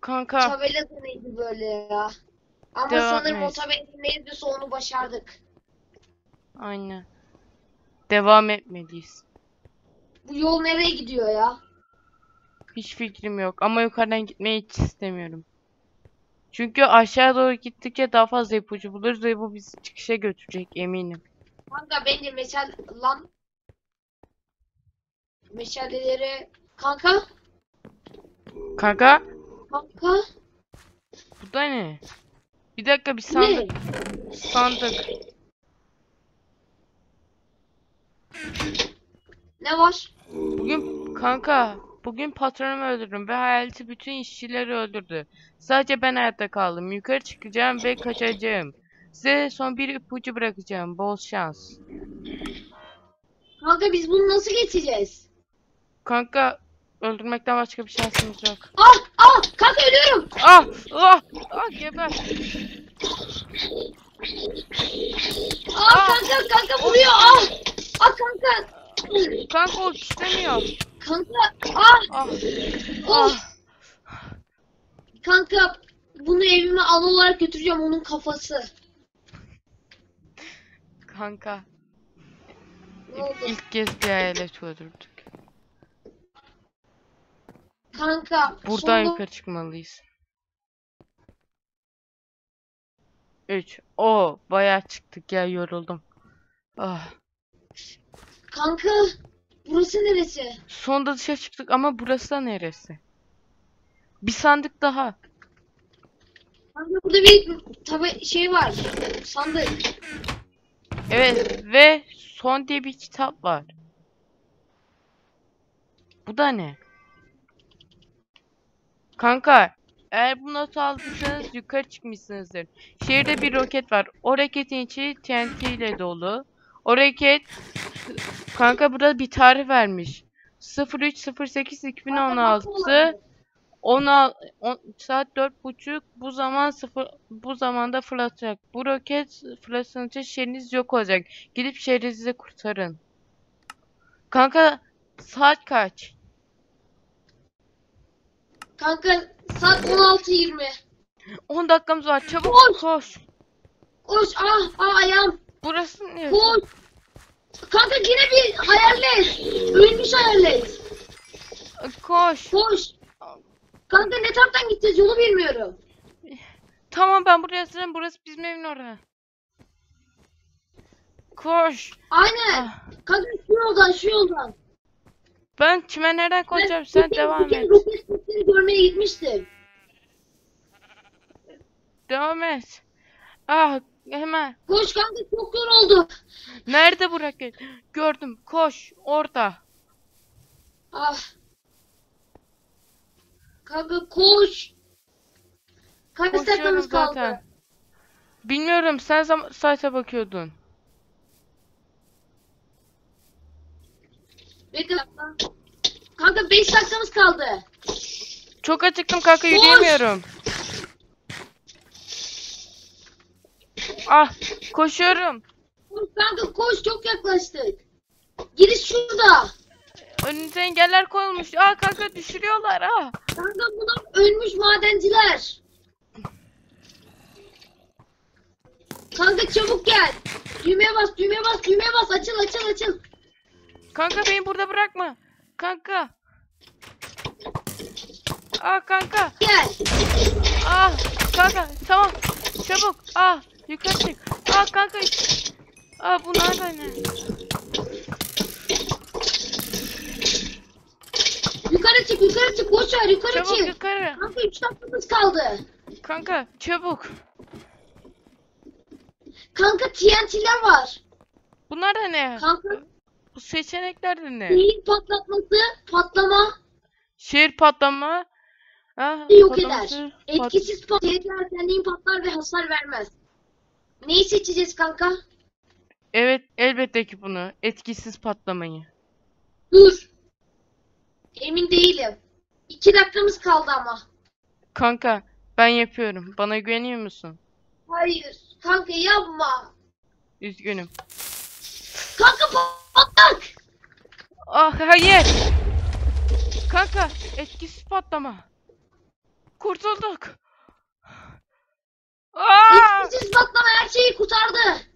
Kanka Tabelası neydi böyle ya? Ama Devam sanırım o et. tabelanın neydi onu başardık. aynen. Devam etmeliyiz. Bu yol nereye gidiyor ya? Hiç fikrim yok ama yukarıdan gitmeyi hiç istemiyorum. Çünkü aşağı doğru gittikçe daha fazla ipucu buluruz ve bu bizi çıkışa götürecek eminim. Kanka bence meşal lan meşaleleri kanka Kanka kanka bu da ne? Bir dakika bir ne? sandık. Sandık. Ne var? Bugün kanka bugün patronumu öldürdüm ve hayaleti bütün işçileri öldürdü. Sadece ben hayatta kaldım. Yukarı çıkacağım ve kaçacağım. Size son bir ipucu bırakacağım. Bol şans. Kanka biz bunu nasıl geçeceğiz? Kanka öldürmekten başka bir şansımız yok. Ah ah kanka ölüyorum. Ah! Ah! Ah geber! Ah Ah! kanka kanka vuruyor ah. Ah kanka. Kanka o istemiyor. Kanka ah Ah! Ah! Kanka bunu evime al olarak götüreceğim onun kafası. Kanka Ne oldu? ilk kez bir hayalet öldürdük. Kanka Buradan sonunda- yukarı çıkmalıyız. 3. O bayağı çıktık ya yoruldum. Ah. Kanka burası neresi? Sonunda dışarı çıktık ama burası da neresi? Bir sandık daha. Kanka burada bir tabi şey var. Sandık. Evet ve son diye bir kitap var. Bu da ne? Kanka, eğer bu notu aldıysanız yukarı çıkmışsınızdır. Şehirde bir roket var. O roketin içi TNT ile dolu. O roket kanka burada bir tarih vermiş. 0308 2016 16 on- saat dört buçuk bu zaman sıfır bu zamanda fırlatacak. Bu roket fırlatınca şehriniz yok olacak. Gidip şehrinizi kurtarın. Kanka saat kaç? Kanka saat 16.20. 10 dakikamız var. Çabuk Koş! koş. Koş ah ah ayağım. Burası ne? Koş. Kanka yine bir hayalet. Ölmüş hayalet. Koş. Koş. Kanka ne taraftan gideceğiz yolu bilmiyorum. Tamam ben buraya hazırım. Burası bizim evin orası. Koş. Aynen. Ah, Kanka şu yoldan şu yoldan. Ben kime nereden koşacağım? Ben Sen kere- devam kere et. Roket sesleri görmeye gitmiştim. Devam et. Ah hemen. Koş kanka çok yoruldu. Nerede bu roket? Gördüm. Koş. Orada. Ah. Kanka koş. Kaç dakikamız kaldı? Bilmiyorum. Sen saate bakıyordun. Bekle. Kanka 5 dakikamız kaldı. Çok acıktım kanka yürüyemiyorum. Ah koşuyorum. Koş kanka koş çok yaklaştık. Giriş şurada. Önünüze engeller koyulmuş. Ah kanka düşürüyorlar ah. Kanka bunlar ölmüş madenciler. Kanka çabuk gel. Düğmeye bas, düğmeye bas, düğmeye bas. Açıl, açıl, açıl. Kanka beni burada bırakma. Kanka. Ah kanka. Gel. Ah kanka tamam. Çabuk. Ah yukarı çık. Ah kanka. Ah bunlar da ne? Yukarı çık, yukarı çık. Boş ver, yukarı Çabuk çık. yukarı. Kanka 3 dakikamız kaldı. Kanka çabuk. Kanka TNT'ler var. Bunlar da ne? Kanka Bu seçenekler de ne? neyin patlatması, patlama Şehir patlama. Ah, yok patlaması, eder. pat- Etkisiz patlar, kendin patlar ve hasar vermez. Neyi seçeceğiz kanka? Evet elbette ki bunu. Etkisiz patlamayı. Dur. Emin değilim. 2 dakikamız kaldı ama. Kanka ben yapıyorum. Bana güveniyor musun? Hayır. Kanka yapma. Üzgünüm. Kanka Ah hayır. Kanka etkisiz patlama. Kurtulduk. Aa! Etkisiz patlama her şeyi kurtardı.